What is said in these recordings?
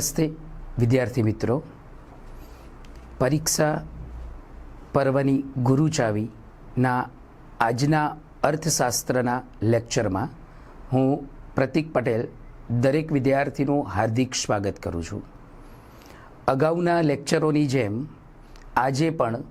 નમસ્તે, વિદ્યાર્થી મિત્રો. પરીક્ષા પર્વની ગુરુ ચાવીના આજના અર્થશાસ્ત્રના લેક્ચરમાં હું પ્રતિક પટેલ, દરેક વિદ્યાર્થીનું હાર્દિક સ્વાગત કરું છું. અગાઉના લેક્ચરોની જેમ આજે પણ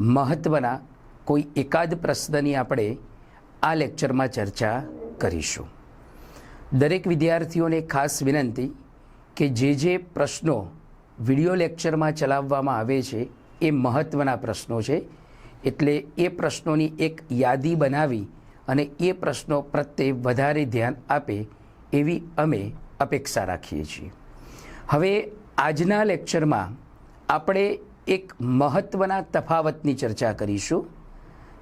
મહત્ત્વના કોઈ એકાદ પ્રશ્નની આપણે આ લેક્ચરમાં ચર્ચા કરીશું. દરેક વિદ્યાર્થીઓને ખાસ વિનંતી કે જે જે પ્રશ્નો વિડિયો લેક્ચરમાં ચલાવવામાં આવે છે, એ મહત્ત્વના પ્રશ્નો છે. એટલે એ પ્રશ્નોની એક યાદી બનાવી અને એ પ્રશ્નો પ્રત્યે વધારે ધ્યાન આપે એવી અમે અપેક્ષા રાખીએ છીએ. હવે આજના લેક્ચરમાં આપણે એક મહત્ત્વના તફાવતની ચર્ચા કરીશું,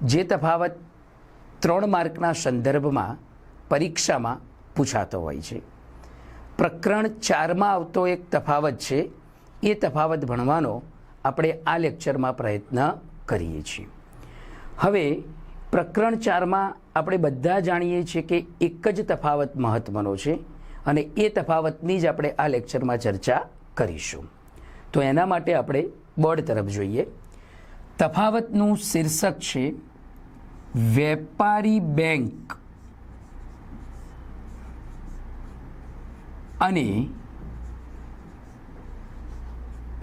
જે તફાવત ત્રણ માર્કના સંદર્ભમાં પરીક્ષામાં પૂછાતો હોય છે. પ્રકરણ ચારમાં આવતો એક તફાવત છે. એ તફાવત ભણવાનો આપણે આ લેક્ચરમાં પ્રયત્ન કરીએ છીએ. હવે પ્રકરણ ચારમાં આપણે બધા જાણીએ છીએ કે એક જ તફાવત મહત્ત્વનો છે અને એ તફાવતની જ આપણે આ લેક્ચરમાં ચર્ચા કરીશું. તો એના માટે આપણે બોર્ડ તરફ જોઈએ. તફાવતનું શીર્ષક છે, વેપારી બેંક. અને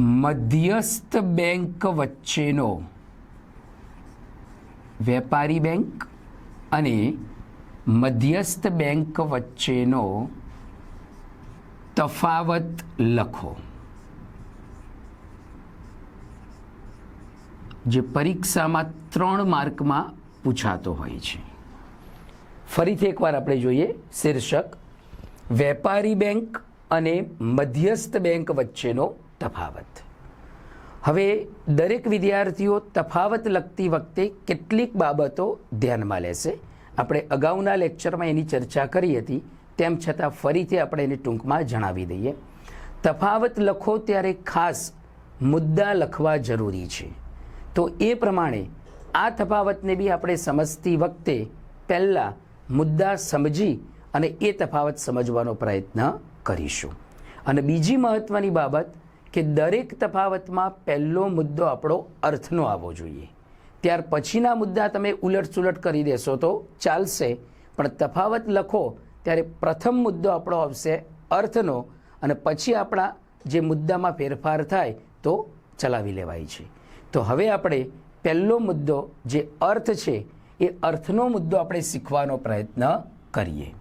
મધ્યસ્થ બેંક વચ્ચેનો વેપારી બેંક અને મધ્યસ્થ બેંક વચ્ચેનો તફાવત લખો. જે પરીક્ષામાં ત્રણ માર્કમાં પૂછાતો હોય છે. ફરીથી એકવાર આપણે જોઈએ શીર્ષક વેપારી બેંક અને મધ્યસ્થ બેંક વચ્ચેનો તફાવત. હવે દરેક વિદ્યાર્થીઓ તફાવત લખતી વખતે કેટલીક બાબતો ધ્યાનમાં લેશે. આપણે અગાઉના લેક્ચરમાં એની ચર્ચા કરી હતી, તેમ છતાં ફરીથી આપણે એને ટૂંકમાં જણાવી દઈએ. તફાવત લખો ત્યારે ખાસ મુદ્દા લખવા જરૂરી છે. તો એ પ્રમાણે આ તફાવતને બી આપણે સમજતી વખતે પહેલાં મુદ્દા સમજી અને એ તફાવત સમજવાનો પ્રયત્ન કરીશું. અને બીજી મહત્ત્વની બાબત કે દરેક તફાવતમાં પહેલો મુદ્દો આપણો અર્થનો આવવો જોઈએ. ત્યાર પછીના મુદ્દા તમે ઉલટસુલટ કરી દેશો તો ચાલશે. પણ તફાવત લખો ત્યારે પ્રથમ મુદ્દો આપણો આવશે અર્થનો અને પછી આપણા જે મુદ્દામાં ફેરફાર થાય તો ચલાવી લેવાય છે. તો હવે આપણે પહેલો મુદ્દો જે અર્થ છે એ અર્થનો મુદ્દો આપણે શીખવાનો પ્રયત્ન કરીએ.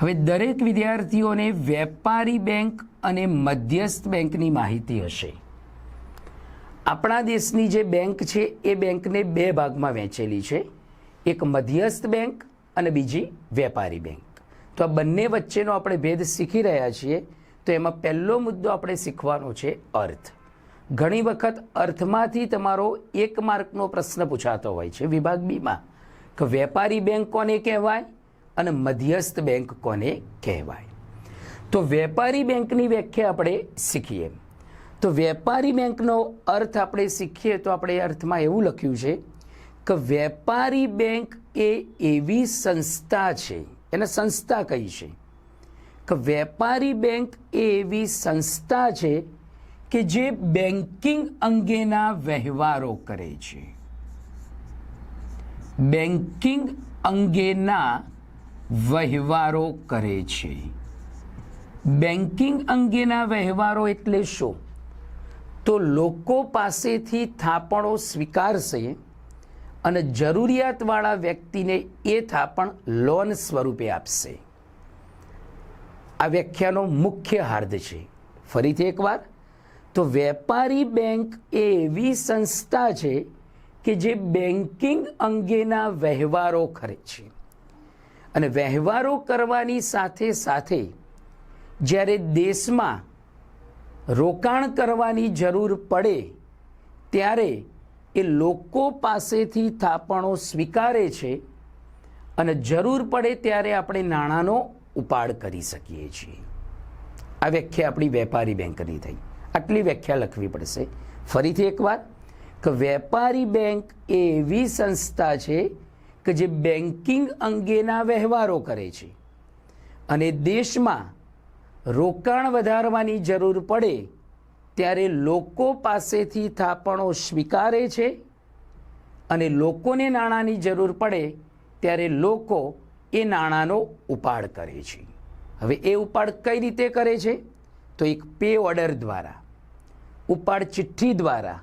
હવે દરેક વિદ્યાર્થીઓને વેપારી બેંક અને મધ્યસ્થ બેંકની માહિતી હશે. આપણા દેશની જે બેંક છે, એ બેંકને બે ભાગમાં વહેંચેલી છે. એક મધ્યસ્થ બેંક અને બીજી વેપારી બેંક. તો આ બંને વચ્ચેનો આપણે ભેદ શીખી રહ્યા છીએ. તો એમાં પહેલો મુદ્દો આપણે શીખવાનો છે અર્થ. ઘણી વખત અર્થમાંથી તમારો એક માર્કનો પ્રશ્ન પૂછાતો હોય છે, વિભાગ બીમાં. કે વેપારી બેંક કોને કહેવાય અને મધ્યસ્થ બેંક કોને કહેવાય? તો વેપારી બેંકની વ્યાખ્યા આપણે શીખીએ. તો વેપારી બેંકનો અર્થ આપણે શીખીએ તો આપણે અર્થમાં એવું લખ્યું છે કે વેપારી બેંક એ એવી સંસ્થા છે, એને સંસ્થા કહી છે, કે વેપારી બેંક એ એવી સંસ્થા છે કે જે બેન્કિંગ અંગેના વ્યવહારો કરે છે. બેન્કિંગ અંગેના વહેવારો કરે છે. બેન્કિંગ અંગેના વહેવારો એટલે શું? તો લોકો પાસેથી થાપણો સ્વીકારશે અને જરૂરિયાતવાળા વ્યક્તિને એ થાપણ લોન સ્વરૂપે આપશે. આ વ્યાખ્યાનો મુખ્ય હાર્દ છે. ફરીથી એકવાર, તો વેપારી બેંક એ એવી સંસ્થા છે કે જે બેન્કિંગ અંગેના વહેવારો કરે છે. અને વહેવારો કરવાની સાથે સાથે જ્યારે દેશમાં રોકાણ કરવાની જરૂર પડે, ત્યારે એ લોકો પાસેથી થાપણો સ્વીકારે છે અને જરૂર પડે ત્યારે આપણે નાણાંનો ઉપાડ કરી શકીએ છીએ. આ વ્યાખ્યા આપણી વેપારી બેંકની થઈ. આટલી વ્યાખ્યા લખવી પડશે. ફરીથી એકવાર, કે વેપારી બેંક એ એવી સંસ્થા છે કે જે બેન્કિંગ અંગેના વ્યવહારો કરે છે. અને દેશમાં રોકાણ વધારવાની જરૂર પડે ત્યારે લોકો પાસેથી થાપણો સ્વીકારે છે અને લોકોને નાણાંની જરૂર પડે ત્યારે લોકો એ નાણાંનો ઉપાડ કરે છે. હવે એ ઉપાડ કઈ રીતે કરે છે? તો એક પે ઓર્ડર દ્વારા, ઉપાડ ચિઠ્ઠી દ્વારા,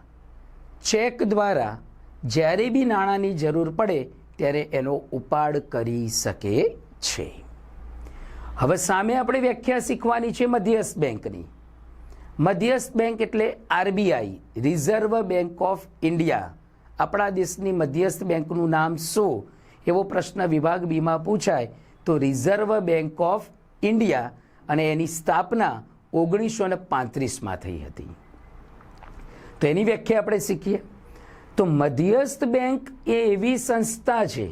ચેક દ્વારા જ્યારે બી નાણાંની જરૂર પડે ત્યારે એનો ઉપાડ કરી શકે છે. હવે સામે આપણે વ્યાખ્યા શીખવાની છે મધ્યસ્થ બેંકની. મધ્યસ્થ બેંક એટલે RBI, reserve bank of India. આપણા દેશની મધ્યસ્થ બેંકનું નામ શું? એવો પ્રશ્ન વિભાગ બીમાં પૂછાય તો રિઝર્વ બેંક ઓફ ઇન્ડિયા અને એની સ્થાપના ઓગણીસો ને પાંત્રીસમાં થઈ હતી. તો એની વ્યાખ્યા આપણે શીખીએ. તો મધ્યસ્થ બેંક એ એવી સંસ્થા છે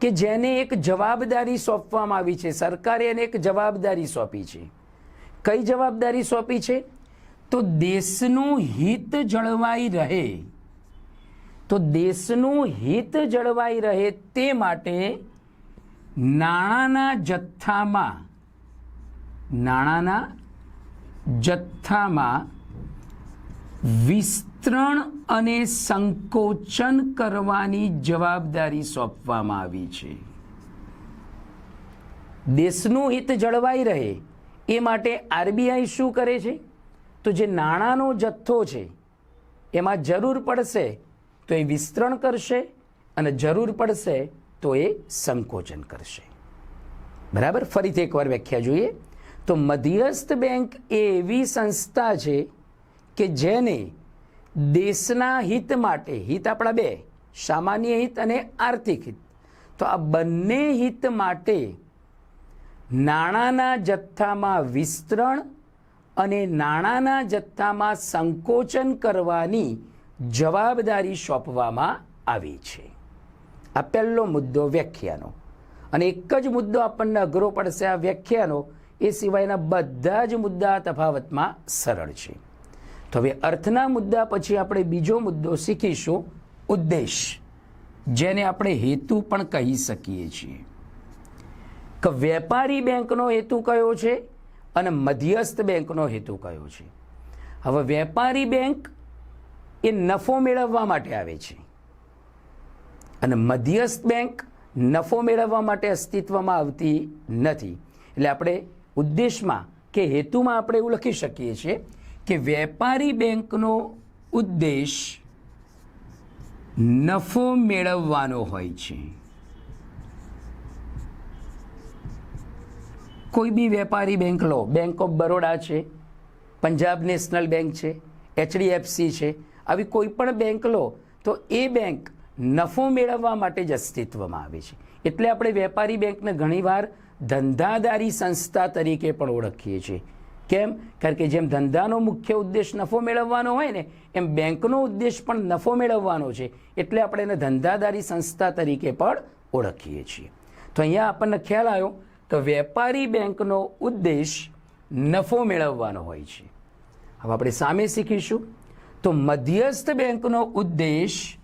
કે જેને એક જવાબદારી સોંપવામાં આવી છે. સરકારે એને એક જવાબદારી સોંપી છે. કઈ જવાબદારી સોંપી છે? તો દેશનું હિત જળવાઈ રહે. તો દેશનું હિત જળવાઈ રહે તે માટે નાણાંના જથ્થામાં નાણાંના જથ્થામાં વિસ્તરણ અને સંકોચન કરવાની જવાબદારી સોંપવામાં આવી છે. દેશનું હિત જળવાઈ રહે એ માટે આરબીઆઈ શું કરે છે? તો જે નાણાંનો જથ્થો છે, એમાં જરૂર પડશે તો એ વિસ્તરણ કરશે અને જરૂર પડશે તો એ સંકોચન કરશે. બરાબર? ફરીથી એકવાર વ્યાખ્યા જોઈએ. તો મધ્યસ્થ બેંક એ એવી સંસ્થા છે કે જેને દેશના હિત માટે, હિત આપણા બે, સામાન્ય હિત અને આર્થિક હિત. તો આ બંને હિત માટે નાણાંના જથ્થામાં વિસ્તરણ અને નાણાંના જથ્થામાં સંકોચન કરવાની જવાબદારી સોંપવામાં આવી છે. આ પહેલો મુદ્દો વ્યાખ્યાનો. અને એક જ મુદ્દો આપણને અઘરો પડશે આ વ્યાખ્યાનો. એ સિવાયના બધા જ મુદ્દા તફાવતમાં સરળ છે. તો હવે અર્થના મુદ્દા પછી આપણે બીજો મુદ્દો શીખીશું ઉદ્દેશ, જેને આપણે હેતુ પણ કહી શકીએ છીએ. કે વેપારી બેંકનો હેતુ કયો છે અને મધ્યસ્થ બેંકનો હેતુ કયો છે? હવે વેપારી બેંક એ નફો મેળવવા માટે આવે છે અને મધ્યસ્થ બેંક નફો મેળવવા માટે અસ્તિત્વમાં આવતી નથી. એટલે આપણે ઉદ્દેશમાં કે હેતુમાં આપણે એવું લખી શકીએ છીએ કે વેપારી બેંકનો ઉદ્દેશ નફો મેળવવાનો હોય છે. કોઈ બી વેપારી બેંક લો બેંક ઓફ બરોડા છે પંજાબ નેશનલ બેંક છે એચડીએફસી છે, આવી કોઈ પણ બેંક લો, તો એ બેંક નફો મેળવવા માટે જ અસ્તિત્વમાં આવે છે. એટલે આપણે વેપારી બેંકને ઘણીવાર ધંધાદારી સંસ્થા તરીકે પણ ઓળખીએ છીએ. કેમ? કારણ કે જેમ ધંધાનો મુખ્ય ઉદ્દેશ નફો મેળવવાનો હોય ને, એમ બેંકનો ઉદ્દેશ પણ નફો મેળવવાનો છે. એટલે આપણે એને ધંધાદારી સંસ્થા તરીકે પણ ઓળખીએ છીએ. તો અહીંયા આપણને ખ્યાલ આવ્યો કે વેપારી બેંકનો ઉદ્દેશ નફો મેળવવાનો હોય છે. હવે આપણે સામે શીખીશું. તો મધ્યસ્થ બેંકનો ઉદ્દેશ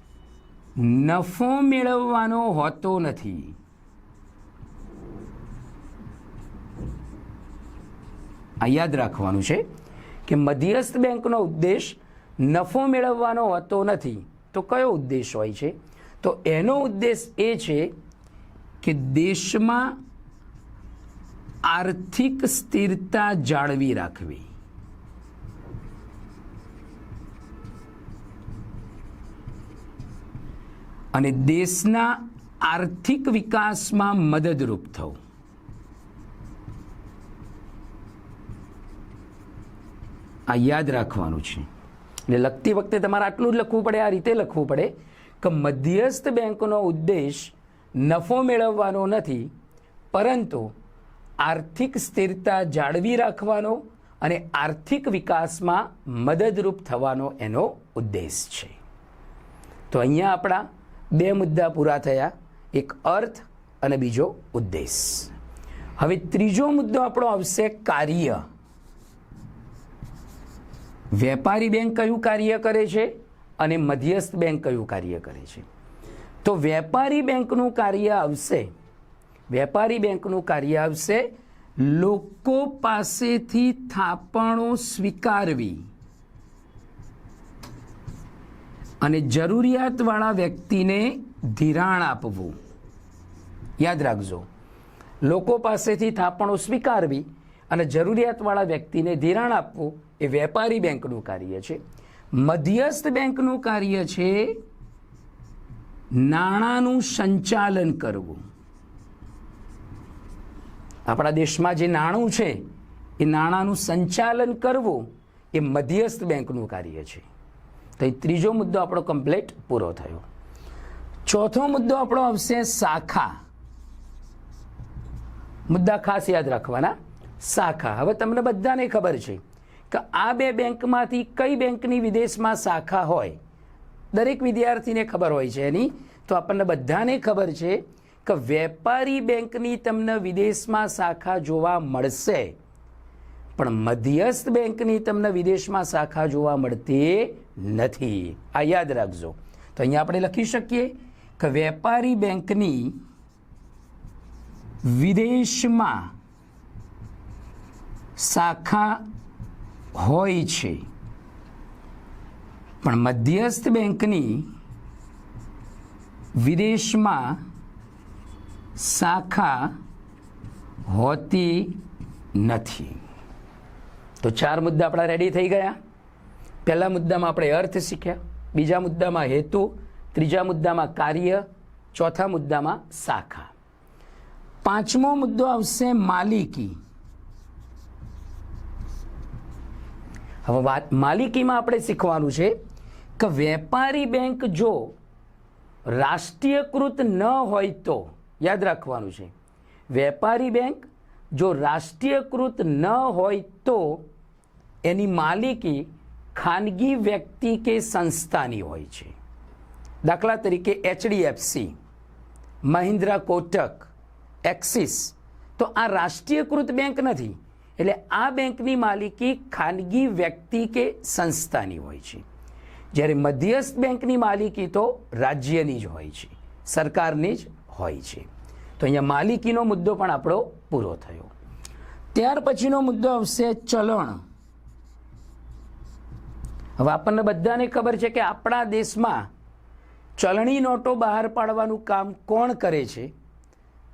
નફો મેળવવાનો હોતો નથી. આ યાદ રાખવાનું છે કે મધ્યસ્થ બેંકનો ઉદ્દેશ નફો મેળવવાનો હોતો નથી. તો કયો ઉદ્દેશ હોય છે? તો એનો ઉદ્દેશ એ છે કે દેશમાં આર્થિક સ્થિરતા જાળવી રાખવી. અને દેશના આર્થિક વિકાસમાં મદદરૂપ થવું. આ યાદ રાખવાનું છે. એટલે લખતી વખતે તમારે આટલું જ લખવું પડે, આ રીતે લખવું પડે કે મધ્યસ્થ બેંકનો ઉદ્દેશ નફો મેળવવાનો નથી, પરંતુ આર્થિક સ્થિરતા જાળવી રાખવાનો અને આર્થિક વિકાસમાં મદદરૂપ થવાનો એનો ઉદ્દેશ છે. તો અહીંયા આપણા બે મુદ્દા પૂરા થયા, એક અર્થ અને બીજો ઉદ્દેશ. હવે ત્રીજો મુદ્દો આપણો આવશે કાર્ય. વેપારી બેંક કયું કાર્ય કરે છે અને મધ્યસ્થ બેંક કયું કાર્ય કરે છે? તો વેપારી બેંકનું કાર્ય આવશે, વેપારી બેંકનું કાર્ય આવશે લોકો પાસેથી થાપણો સ્વીકારવી. અને જરૂરિયાતવાળા વ્યક્તિને ધિરાણ આપવું. યાદ રાખજો, લોકો પાસેથી થાપણો સ્વીકારવી અને જરૂરિયાતવાળા વ્યક્તિને ધિરાણ આપવું એ વેપારી બેંકનું કાર્ય છે. મધ્યસ્થ બેંકનું કાર્ય છે નાણાંનું સંચાલન કરવું. આપણા દેશમાં જે નાણું છે, એ નાણાંનું સંચાલન કરવું એ મધ્યસ્થ બેંકનું કાર્ય છે. તો એ ત્રીજો મુદ્દો આપણો કમ્પ્લેટ પૂરો થયો. ચોથો મુદ્દો આપણો આવશે શાખા. મુદ્દા ખાસ યાદ રાખવાના. શાખા. હવે તમને બધાને ખબર છે કે આ બે બેંકમાંથી કઈ બેંકની વિદેશમાં શાખા હોય? દરેક વિદ્યાર્થીને ખબર હોય છે એની. તો આપણને બધાને ખબર છે કે વેપારી બેંકની તમને વિદેશમાં શાખા જોવા મળશે. પણ મધ્યસ્થ બેંકની તમને વિદેશમાં શાખા જોવા મળતી નથી. આ યાદ રાખજો. તો અહીંયા આપણે લખી શકીએ કે વેપારી બેંકની વિદેશમાં શાખા હોય છે. પણ મધ્યસ્થ બેંકની વિદેશમાં શાખા હોતી નથી. તો ચાર મુદ્દા આપણા રેડી થઈ ગયા. પહેલા મુદ્દામાં આપણે અર્થ શીખ્યા, બીજા મુદ્દામાં હેતુ, ત્રીજા મુદ્દામાં કાર્ય, ચોથા મુદ્દામાં શાખા. પાંચમો મુદ્દો આવશે માલિકી. હવે વાત માલિકીમાં આપણે શીખવાનું છે કે વેપારી બેંક જો રાષ્ટ્રીયકૃત ન હોય તો, યાદ રાખવાનું છે, વેપારી બેંક જો રાષ્ટ્રીયકૃત ન હોય તો એની માલિકી ખાનગી વ્યક્તિ કે સંસ્થાની હોય છે. દાખલા તરીકે એચડીએફસી, મહિન્દ્રા કોટક, એક્સિસ, તો આ રાષ્ટ્રીયકૃત બેંક નથી. એટલે આ બેંકની માલિકી ખાનગી વ્યક્તિ કે સંસ્થાની હોય છે. જ્યારે મધ્યસ્થ બેંકની માલિકી તો રાજ્યની જ હોય છે, સરકારની જ હોય છે. તો અહીંયા માલિકીનો મુદ્દો પણ આપણો પૂરો થયો. ત્યાર પછીનો મુદ્દો આવશે ચલણ. હવે આપણને બધાને ખબર છે કે આપણા દેશમાં ચલણી નોટો બહાર પાડવાનું કામ કોણ કરે છે?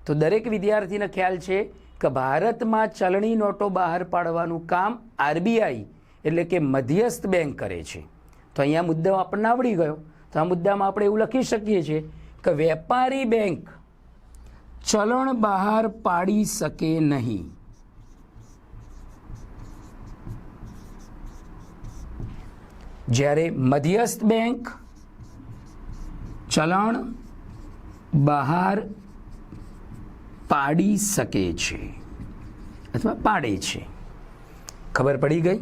તો દરેક વિદ્યાર્થીને ખ્યાલ છે કે ભારતમાં ચલણી નોટો બહાર પાડવાનું કામ આરબીઆઈ એટલે કે મધ્યસ્થ બેંક કરે છે. તો અહીંયા મુદ્દો આપણને આવડી ગયો. તો આ મુદ્દામાં આપણે એવું લખી શકીએ છીએ કે વેપારી બેંક ચલણ બહાર પાડી શકે નહીં. જ્યારે મધ્યસ્થ બેંક ચલણ બહાર પાડી શકે છે અથવા પાડે છે. ખબર પડી ગઈ?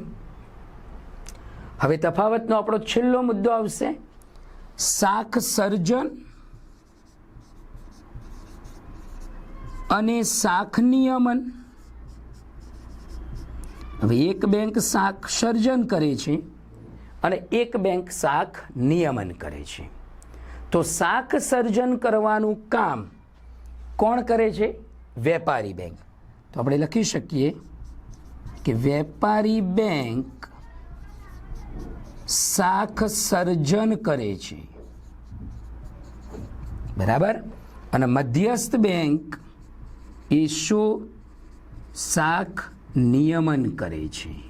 હવે તફાવતનો આપણો છેલ્લો મુદ્દો આવશે. શાખ સર્જન અને શાખ નિયમન. હવે એક બેંક શાખ સર્જન કરે છે અને એક બેંક શાખ નિયમન કરે છે. તો શાખ સર્જન કરવાનું કામ કોણ કરે છે? વેપારી બેંક. તો આપણે લખી શકીએ કે વેપારી બેંક શાખ સર્જન કરે છે. બરાબર? અને મધ્યસ્થ બેંક એ શું શાખ નિયમન કરે છે.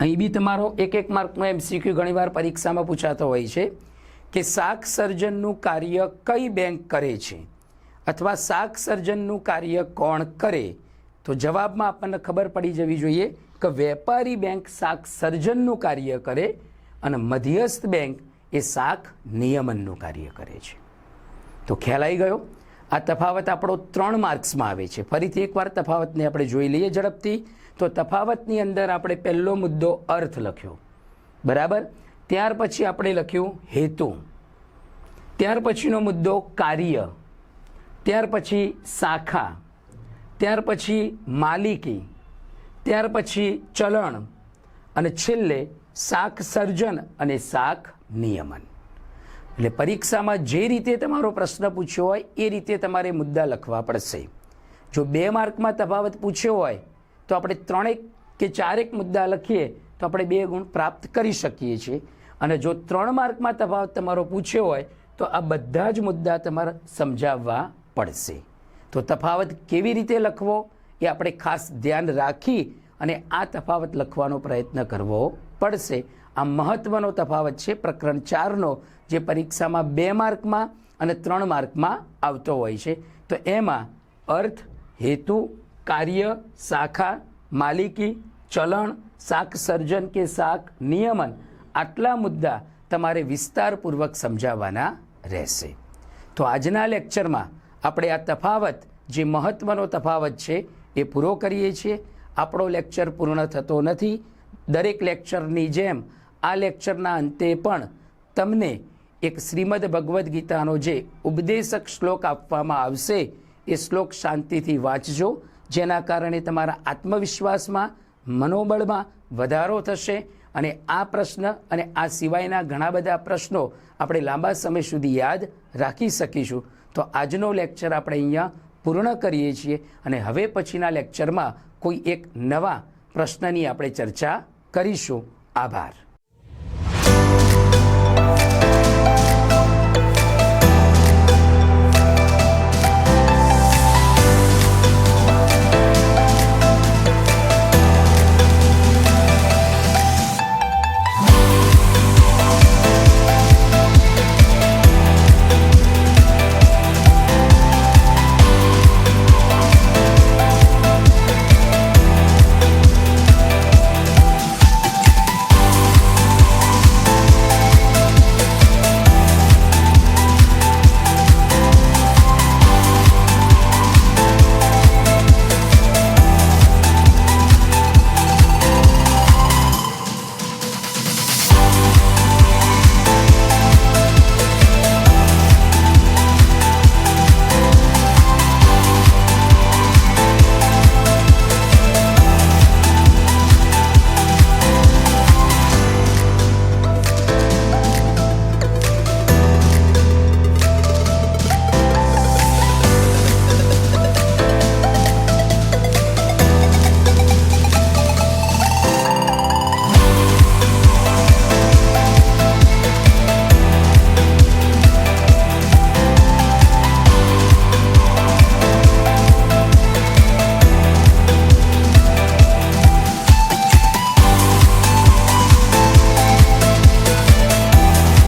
અહીં બી તમારો એક એક માર્કનો એમસીક્યુ ઘણીવાર પરીક્ષામાં પૂછાતો હોય છે કે શાક સર્જનનું કાર્ય કઈ બેંક કરે છે? અથવા શાક સર્જનનું કાર્ય કોણ કરે? તો જવાબમાં આપણને ખબર પડી જવી જોઈએ કે વેપારી બેંક શાક સર્જનનું કાર્ય કરે અને મધ્યસ્થ બેંક એ શાક નિયમનનું કાર્ય કરે છે. તો ખ્યાલ આવી ગયો? આ તફાવત આપણો ત્રણ માર્ક્સમાં આવે છે. ફરીથી એકવાર તફાવતને આપણે જોઈ લઈએ ઝડપથી. તો તફાવતની અંદર આપણે પહેલો મુદ્દો અર્થ લખ્યો. બરાબર? ત્યાર પછી આપણે લખ્યું હેતુ. ત્યાર પછીનો મુદ્દો કાર્ય. ત્યાર પછી શાખા, ત્યાર પછી માલિકી, ત્યાર પછી ચલણ અને છેલ્લે શાક સર્જન અને શાક નિયમન. એટલે પરીક્ષામાં જે રીતે તમારો પ્રશ્ન પૂછ્યો હોય એ રીતે તમારે મુદ્દા લખવા પડશે. જો બે માર્કમાં તફાવત પૂછ્યો હોય, તો આપણે ત્રણેક કે ચારેક મુદ્દા લખીએ, તો આપણે બે ગુણ પ્રાપ્ત કરી શકીએ છીએ. અને જો ત્રણ માર્કમાં તફાવત તમારો પૂછ્યો હોય, તો આ બધા જ મુદ્દા તમારે સમજાવવા પડશે. તો તફાવત કેવી રીતે લખવો એ આપણે ખાસ ધ્યાન રાખી અને આ તફાવત લખવાનો પ્રયત્ન કરવો પડશે. આ મહત્વનો તફાવત છે પ્રકરણ ચારનો, જે પરીક્ષામાં બે માર્કમાં અને ત્રણ માર્કમાં આવતો હોય છે. તો એમાં અર્થ, હેતુ, કાર્ય, શાખા, માલિકી, ચલણ, શાક સર્જન કે શાક નિયમન આટલા મુદ્દા તમારે વિસ્તારપૂર્વક સમજાવવાના રહેશે. તો આજના લેક્ચરમાં આપણે આ તફાવત, જે મહત્વનો તફાવત છે, એ પૂરો કરીએ છીએ. આપણો લેક્ચર પૂર્ણ થતો નથી. દરેક લેક્ચરની જેમ, આ લેક્ચરના અંતે પણ તમને એક શ્રીમદ ભગવદ્ ગીતાનો જે ઉપદેશક શ્લોક આપવામાં આવશે, એ શ્લોક શાંતિથી વાંચજો. જેના કારણે તમારા આત્મવિશ્વાસમાં, મનોબળમાં વધારો થશે અને આ પ્રશ્ન અને આ સિવાયના ઘણા બધા પ્રશ્નો આપણે લાંબા સમય સુધી યાદ રાખી શકીશું. તો આજનો લેક્ચર આપણે અહીંયા પૂર્ણ કરીએ છીએ અને હવે પછીના લેક્ચરમાં કોઈ એક નવા પ્રશ્નની આપણે ચર્ચા કરીશું. આભાર.